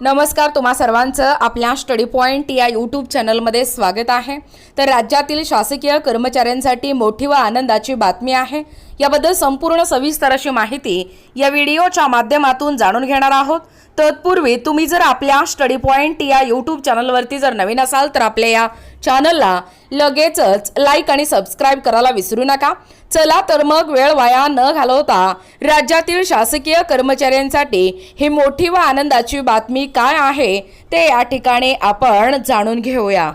नमस्कार तुम्हा सर्वांचं आपल्या स्टडी पॉईंट या यूट्यूब चॅनलमध्ये स्वागत आहे. तर राज्यातील शासकीय कर्मचाऱ्यांसाठी मोठी व आनंदाची बातमी आहे. याबद्दल संपूर्ण सविस्तर अशी माहिती या व्हिडिओच्या माध्यमातून जाणून घेणार आहोत. तत्पूर्वी तुम्ही जर आपल्या स्टडी पॉईंट या यूट्यूब चॅनलवरती जर नवीन असाल तर आपल्या या चॅनलला लगेचच लाईक आणि सबस्क्राईब करायला विसरू नका. चला तर मग वेळ वाया न घालवता राज्यातील शासकीय कर्मचाऱ्यांसाठी ही मोठी व आनंदाची बातमी काय आहे ते या ठिकाणी आपण जाणून घेऊया.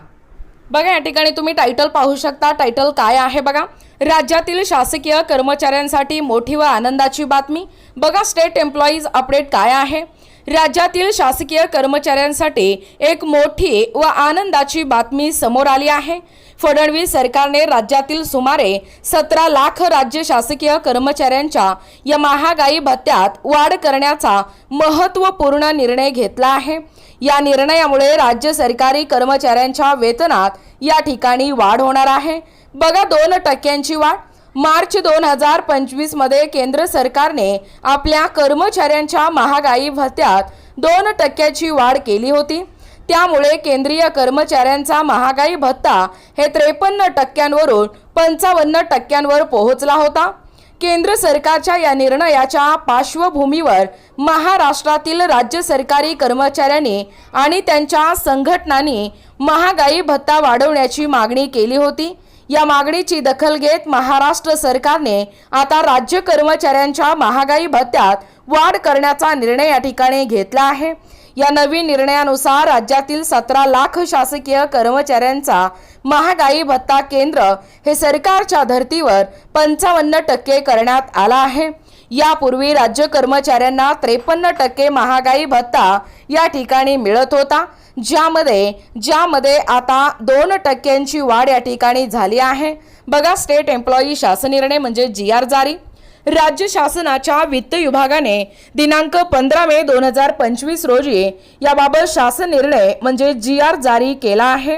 बघा या ठिकाणी तुम्ही टायटल पाहू शकता. टायटल काय आहे बघा? राज्यातील शासकीय कर्मचाऱ्यांसाठी मोठी व आनंदाची बातमी. बघा स्टेट एम्प्लॉईज अपडेट काय आहे? राज्यातील शासकीय कर्मचाऱ्यांसाठी एक मोठी व आनंदाची बातमी समोर आली आहे. फडणवीस सरकारने राज्यातील सुमारे सतरा लाख राज्य शासकीय कर्मचाऱ्यांच्या या महागाई भत्त्यात वाढ करण्याचा महत्त्वपूर्ण निर्णय घेतला आहे. या निर्णयामुळे राज्य सरकारी कर्मचाऱ्यांच्या वेतनात या ठिकाणी वाढ होणार आहे. बघा दोन टक्क्यांची वाढ. मार्च दोन हजार पंचवीसमध्ये केंद्र सरकारने आपल्या कर्मचाऱ्यांच्या महागाई भत्त्यात दोन टक्क्याची वाढ केली होती. त्यामुळे केंद्रीय कर्मचाऱ्यांचा महागाई भत्ता हे त्रेपन्न टक्क्यांवरून पंचावन्न टक्क्यांवर पोहोचला होता. केंद्र सरकारच्या या निर्णयाच्या पार्श्वभूमीवर महाराष्ट्रातील राज्य सरकारी कर्मचाऱ्यांनी आणि त्यांच्या संघटनांनी महागाई भत्ता वाढवण्याची मागणी केली होती. या मागणीची दखल घेत महाराष्ट्र सरकारने आता राज्य कर्मचाऱ्यांच्या महागाई भत्त्यात वाढ करण्याचा निर्णय या ठिकाणी घेतला आहे. या नवीन निर्णयानुसार राज्यातील सतरा लाख शासकीय कर्मचाऱ्यांचा महागाई भत्ता केंद्र हे सरकारच्या धर्तीवर पंचावन्न टक्के करण्यात आला आहे. यापूर्वी राज्य कर्मचाऱ्यांना त्रेपन्न टक्के महागाई भत्ता या ठिकाणी मिळत होता. ज्यामध्ये ज्यामध्ये आता दोन टक्क्यांची वाढ या ठिकाणी झाली आहे. बघा स्टेट एम्प्लॉई शासन निर्णय म्हणजे जी आर जारी. राज्य शासनाच्या वित्त विभागाने दिनांक पंधरा मे दोन हजार पंचवीस रोजी याबाबत शासन निर्णय म्हणजे जी आर जारी केला आहे.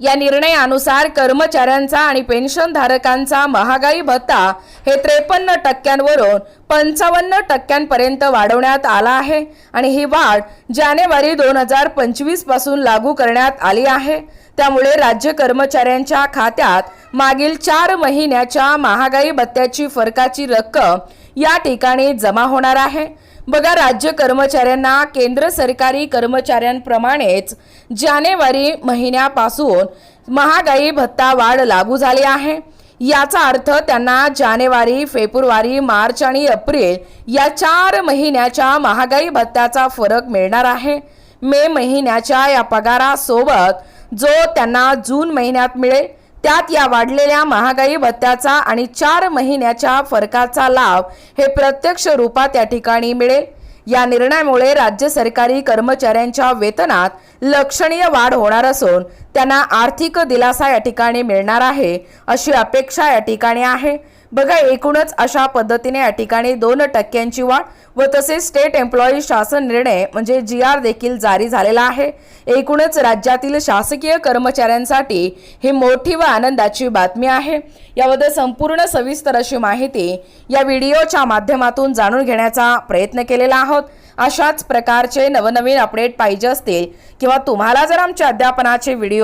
या निर्णयानुसार कर्मचाऱ्यांचा आणि पेन्शनधारकांचा महागाई भत्ता हे त्रेपन्न टक्क्यांवरून पंचावन्न टक्क्यांपर्यंत वाढवण्यात आला आहे आणि ही वाढ जानेवारी दोन हजार पंचवीसपासून लागू करण्यात आली आहे. त्यामुळे राज्य कर्मचाऱ्यांच्या खात्यात मागील चार महिन्याच्या महागाई भत्त्याची फरकाची रक्कम या ठिकाणी जमा होणार आहे. बघा राज्य कर्मचाऱ्यांना केंद्र सरकारी कर्मचाऱ्यांप्रमाणेच जानेवारी महिन्यापासून महागाई भत्ता वाढ लागू झाली आहे. याचा अर्थ त्यांना जानेवारी फेब्रुवारी मार्च आणि एप्रिल या चार महिन्याच्या महागाई भत्त्याचा फरक मिळणार आहे. मे महिन्याच्या या पगारासोबत जो त्यांना जून महिन्यात मिळेल त्यात या वाढलेल्या महागाई भत्त्याचा आणि चार महिन्याच्या फरकाचा लाभ हे प्रत्यक्ष रूपात या ठिकाणी मिळेल. या निर्णयामुळे राज्य सरकारी कर्मचाऱ्यांच्या वेतनात लक्षणीय वाढ होणार असून त्यांना आर्थिक दिलासा या ठिकाणी मिळणार आहे अशी अपेक्षा या ठिकाणी आहे. बघा एकूणच अशा पद्धतीने या ठिकाणी दोन टक्क्यांची वाढ व तसेच स्टेट एम्प्लॉई शासन निर्णय म्हणजे जी आर देखील जारी झालेला आहे. एकूणच राज्यातील शासकीय कर्मचाऱ्यांसाठी ही मोठी व आनंदाची बातमी आहे. याबद्दल संपूर्ण सविस्तर अशी माहिती या व्हिडिओच्या माध्यमातून जाणून घेण्याचा प्रयत्न केलेला आहोत. अशाच प्रकारचे नवनवीन अपडेट पाहिजे असतील किंवा तुम्हाला जर आमच्या अध्यापनाचे व्हिडिओ